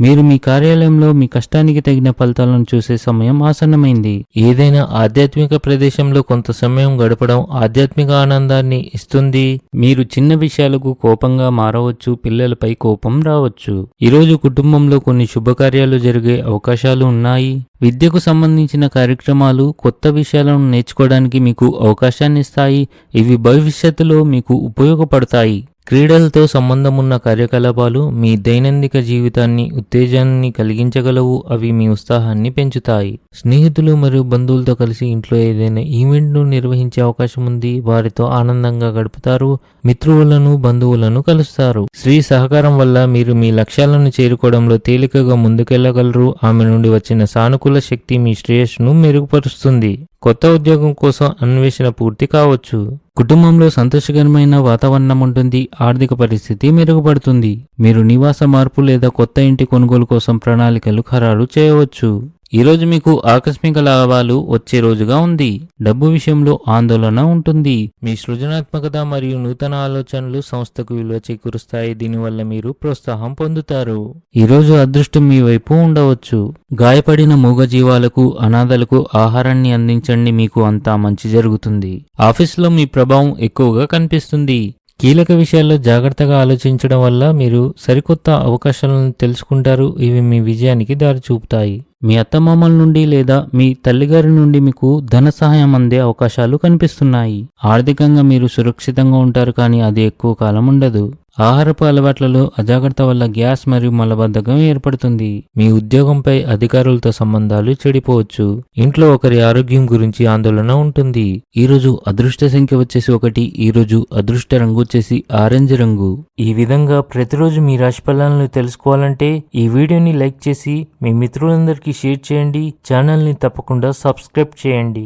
మీరు మీ కార్యాలయంలో మీ కష్టానికి తగిన ఫలితాలను చూసే సమయం ఆసన్నమైంది. ఏదైనా ఆధ్యాత్మిక ప్రదేశంలో కొంత సమయం గడపడం ఆధ్యాత్మిక ఆనందాన్ని ఇస్తుంది. మీరు చిన్న విషయాలకు కోపంగా మారవచ్చు పిల్లలపై కోపం రావచ్చు. ఈరోజు కుటుంబంలో కొన్ని శుభకార్యాలు జరిగే అవకాశాలు ఉన్నాయి. విద్యకు సంబంధించిన కార్యక్రమాలు కొత్త విషయాలను నేర్చుకోవడానికి మీకు అవకాశాన్ని ఇస్తాయి. ఇవి భవిష్యత్తులో మీకు ఉపయోగపడతాయి. క్రీడలతో సంబంధం ఉన్న కార్యకలాపాలు మీ దైనందిక జీవితాన్ని ఉత్తేజాన్ని కలిగించగలవు. అవి మీ ఉత్సాహాన్ని పెంచుతాయి. స్నేహితులు మరియు బంధువులతో కలిసి ఇంట్లో ఏదైనా ఈవెంట్ను నిర్వహించే అవకాశం ఉంది. వారితో ఆనందంగా గడుపుతారు. మిత్రువులను బంధువులను కలుస్తారు. స్త్రీ సహకారం వల్ల మీరు మీ లక్ష్యాలను చేరుకోవడంలో తేలికగా ముందుకెళ్ళగలరు. ఆమె నుండి వచ్చిన సానుకూల శక్తి మీ శ్రేయస్సును మెరుగుపరుస్తుంది. కొత్త ఉద్యోగం కోసం అన్వేషణ పూర్తి కావచ్చు. కుటుంబంలో సంతోషకరమైన వాతావరణం ఉంటుంది. ఆర్థిక పరిస్థితి మెరుగుపడుతుంది. మీరు నివాస మార్పు లేదా కొత్త ఇంటి కొనుగోలు కోసం ప్రణాళికలు ఖరారు చేయవచ్చు. ఈరోజు మీకు ఆకస్మిక లాభాలు వచ్చే రోజుగా ఉంది. డబ్బు విషయంలో ఆందోళన ఉంటుంది. మీ సృజనాత్మకత మరియు నూతన ఆలోచనలు సంస్థకు విలువ చేకూరుస్తాయి. దీనివల్ల మీరు ప్రోత్సాహం పొందుతారు. ఈరోజు అదృష్టం మీ వైపు ఉండవచ్చు. గాయపడిన మూగజీవాలకు అనాథలకు ఆహారాన్ని అందించండి. మీకు అంతా మంచి జరుగుతుంది. ఆఫీసులో మీ ప్రభావం ఎక్కువగా కనిపిస్తుంది. కీలక విషయాల్లో జాగ్రత్తగా ఆలోచించడం వల్ల మీరు సరికొత్త అవకాశాలను తెలుసుకుంటారు. ఇవి మీ విజయానికి దారి చూపుతాయి మీ అత్తమామల నుండి లేదా మీ తల్లిగారి నుండి మీకు ధన సహాయం అందే అవకాశాలు కనిపిస్తున్నాయి. ఆర్థికంగా మీరు సురక్షితంగా ఉంటారు కానీ అది ఎక్కువ కాలం ఉండదు. ఆహారపు అలవాట్లలో అజాగ్రత్త వల్ల గ్యాస్ మరియు మలబద్ధకం ఏర్పడుతుంది. మీ ఉద్యోగంపై అధికారులతో సంబంధాలు చెడిపోవచ్చు. ఇంట్లో ఒకరి ఆరోగ్యం గురించి ఆందోళన ఉంటుంది. ఈరోజు అదృష్ట సంఖ్య వచ్చేసి ఒకటి ఈరోజు అదృష్ట రంగు వచ్చేసి ఆరెంజ్ రంగు. ఈ విధంగా ప్రతిరోజు మీ రాశి ఫలాలను తెలుసుకోవాలంటే ఈ వీడియోని లైక్ చేసి మీ మిత్రులందరికీ షేర్ చేయండి ఛానల్ని తప్పకుండా సబ్స్క్రైబ్ చేయండి.